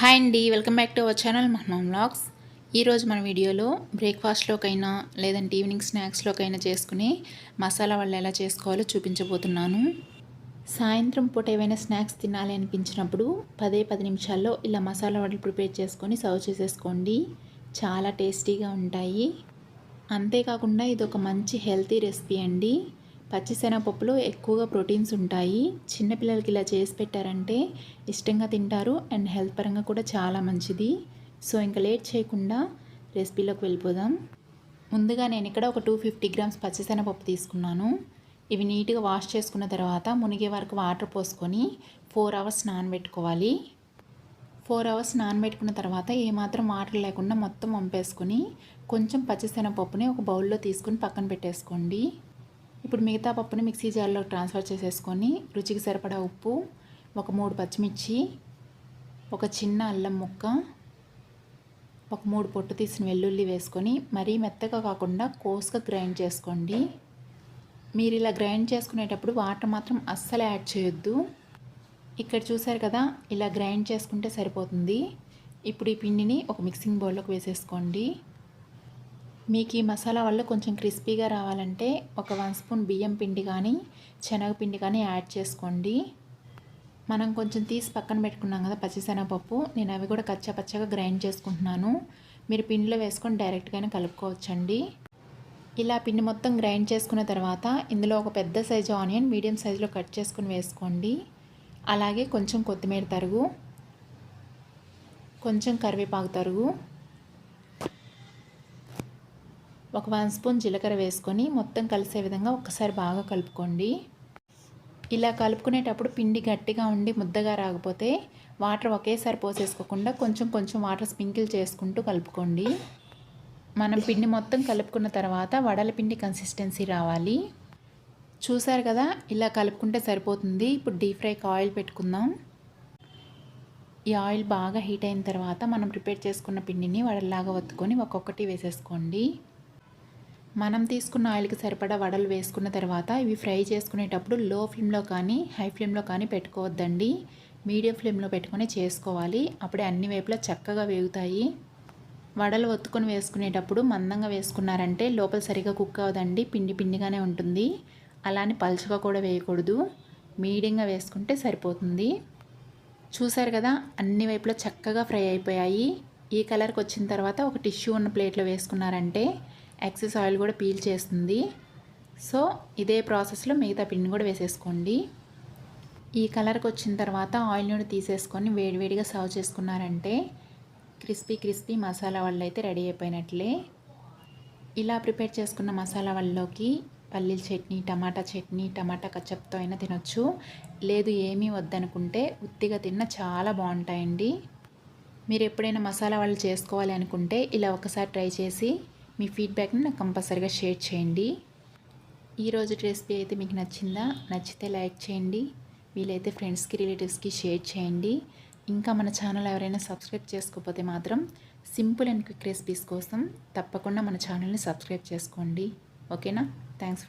Hi అండి welcome back to our channel మహ్మా vlogs. ఈరోజు మన వీడియోలో బ్రేక్ఫాస్ట్లోకైనా లేదంటే ఈవినింగ్ స్నాక్స్లోకైనా చేసుకుని మసాలా వాళ్ళు ఎలా చేసుకోవాలో చూపించబోతున్నాను. సాయంత్రం పూట ఏవైనా స్నాక్స్ తినాలి అనిపించినప్పుడు పదే పది నిమిషాల్లో ఇలా మసాలా వడలు ప్రిపేర్ చేసుకొని సర్వ్ చేసేసుకోండి. చాలా టేస్టీగా ఉంటాయి. అంతేకాకుండా ఇది ఒక మంచి హెల్తీ రెసిపీ అండి. పచ్చిశనగపప్పులో ఎక్కువగా ప్రోటీన్స్ ఉంటాయి. చిన్నపిల్లలకి ఇలా చేసి పెట్టారంటే ఇష్టంగా తింటారు. అండ్ హెల్త్ పరంగా కూడా చాలా మంచిది. సో ఇంకా లేట్ చేయకుండా రెసిపీలోకి వెళ్ళిపోదాం. ముందుగా నేను ఇక్కడ ఒక టూ ఫిఫ్టీ గ్రామ్స్ పచ్చిశనగపప్పు తీసుకున్నాను. ఇవి నీట్గా వాష్ చేసుకున్న తర్వాత మునిగే వరకు వాటర్ పోసుకొని ఫోర్ అవర్స్ నానబెట్టుకోవాలి. ఫోర్ అవర్స్ నానబెట్టుకున్న తర్వాత ఏమాత్రం వాటర్ లేకుండా మొత్తం వంపేసుకొని కొంచెం పచ్చిశనగపప్పుని ఒక బౌల్లో తీసుకుని పక్కన పెట్టేసుకోండి. ఇప్పుడు మిగతా పప్పుని మిక్సీ జార్లో ట్రాన్స్ఫర్ చేసేసుకొని రుచికి సరిపడా ఉప్పు ఒక మూడు పచ్చిమిర్చి ఒక చిన్న అల్లం ముక్క ఒక మూడు పొట్టు తీసిన వెల్లుల్లి వేసుకొని మరీ మెత్తగా కాకుండా కోసుగా గ్రైండ్ చేసుకోండి. మీరు ఇలా గ్రైండ్ చేసుకునేటప్పుడు వాటర్ మాత్రం అస్సలు యాడ్ చేయొద్దు. ఇక్కడ చూసారు కదా ఇలా గ్రైండ్ చేసుకుంటే సరిపోతుంది. ఇప్పుడు ఈ పిండిని ఒక మిక్సింగ్ బౌల్లోకి వేసేసుకోండి. మీకు ఈ మసాలా వల్ల కొంచెం క్రిస్పీగా రావాలంటే ఒక వన్ స్పూన్ బియ్యం పిండి కానీ శనగపిండి కానీ యాడ్ చేసుకోండి. మనం కొంచెం తీసి పక్కన పెట్టుకున్నాం కదా పచ్చిశనగపప్పు. నేను అవి కూడా కచ్చా పచ్చగా గ్రైండ్ చేసుకుంటున్నాను. మీరు పిండిలో వేసుకొని డైరెక్ట్గానే కలుపుకోవచ్చండి. ఇలా పిండి మొత్తం గ్రైండ్ చేసుకున్న తర్వాత ఇందులో ఒక పెద్ద సైజు ఆనియన్ మీడియం సైజులో కట్ చేసుకుని వేసుకోండి. అలాగే కొంచెం కొత్తిమీర తరుగు కొంచెం కరివేపాకు తరుగు ఒక వన్ స్పూన్ జీలకర్ర వేసుకొని మొత్తం కలిసే విధంగా ఒక్కసారి బాగా కలుపుకోండి. ఇలా కలుపుకునేటప్పుడు పిండి గట్టిగా ఉండి ముద్దగా రాకపోతే వాటర్ ఒకేసారి పోసేసుకోకుండా కొంచెం కొంచెం వాటర్ స్ప్రింకిల్ చేసుకుంటూ కలుపుకోండి. మనం పిండి మొత్తం కలుపుకున్న తర్వాత వడల పిండి కన్సిస్టెన్సీ రావాలి. చూసారు కదా ఇలా కలుపుకుంటే సరిపోతుంది. ఇప్పుడు డీప్ ఫ్రైకి ఆయిల్ పెట్టుకుందాం. ఈ ఆయిల్ బాగా హీట్ అయిన తర్వాత మనం ప్రిపేర్ చేసుకున్న పిండిని వడల్లాగా వత్తుకొని ఒక్కొక్కటి వేసేసుకోండి. మనం తీసుకున్న ఆయిల్కి సరిపడా వడలు వేసుకున్న తర్వాత ఇవి ఫ్రై చేసుకునేటప్పుడు లో ఫ్లేమ్లో కానీ హై ఫ్లేమ్లో కానీ పెట్టుకోవద్దండి. మీడియం ఫ్లేమ్లో పెట్టుకొని చేసుకోవాలి. అప్పుడే అన్ని వైపులా చక్కగా వేగుతాయి. వడలు ఒత్తుకొని వేసుకునేటప్పుడు మందంగా వేసుకున్నారంటే లోపల సరిగా కుక్ అవ్వదండి. పిండి పిండిగానే ఉంటుంది. అలానే పలుచగా కూడా వేయకూడదు. మీడియంగా వేసుకుంటే సరిపోతుంది. చూసారు కదా అన్ని వైపులా చక్కగా ఫ్రై అయిపోయాయి. ఈ కలర్కి వచ్చిన తర్వాత ఒక టిష్యూ ఉన్న ప్లేట్లో వేసుకున్నారంటే ఎక్సెస్ ఆయిల్ కూడా పీల్ చేస్తుంది. సో ఇదే ప్రాసెస్లో మిగతా పిండిని కూడా వేసేసుకోండి. ఈ కలర్కి వచ్చిన తర్వాత ఆయిల్ నుండి తీసేసుకొని వేడివేడిగా సర్వ్ చేసుకున్నారంటే క్రిస్పీ క్రిస్పీ మసాలా వల్ల అయితే రెడీ అయిపోయినట్లే. ఇలా ప్రిపేర్ చేసుకున్న మసాలా వాళ్ళలోకి పల్లీల చట్నీ టమాటా చట్నీ టమాటా కచ్చప్తో అయినా తినొచ్చు. లేదు ఏమీ వద్దనుకుంటే ఉత్తిగా తిన్న చాలా బాగుంటాయండి. మీరు ఎప్పుడైనా మసాలా వాళ్ళు చేసుకోవాలి అనుకుంటే ఇలా ఒకసారి ట్రై చేసి మీ ఫీడ్బ్యాక్ని నాకు కంపల్సరిగా షేర్ చేయండి. ఈరోజు రెసిపీ అయితే మీకు నచ్చిందా? నచ్చితే లైక్ చేయండి. వీలైతే ఫ్రెండ్స్కి రిలేటివ్స్కి షేర్ చేయండి. ఇంకా మన ఛానల్ ఎవరైనా సబ్స్క్రైబ్ చేసుకోకపోతే మాత్రం సింపుల్ అండ్ క్విక్ రెసిపీస్ కోసం తప్పకుండా మన ఛానల్ని సబ్స్క్రైబ్ చేసుకోండి. ఓకేనా? థ్యాంక్స్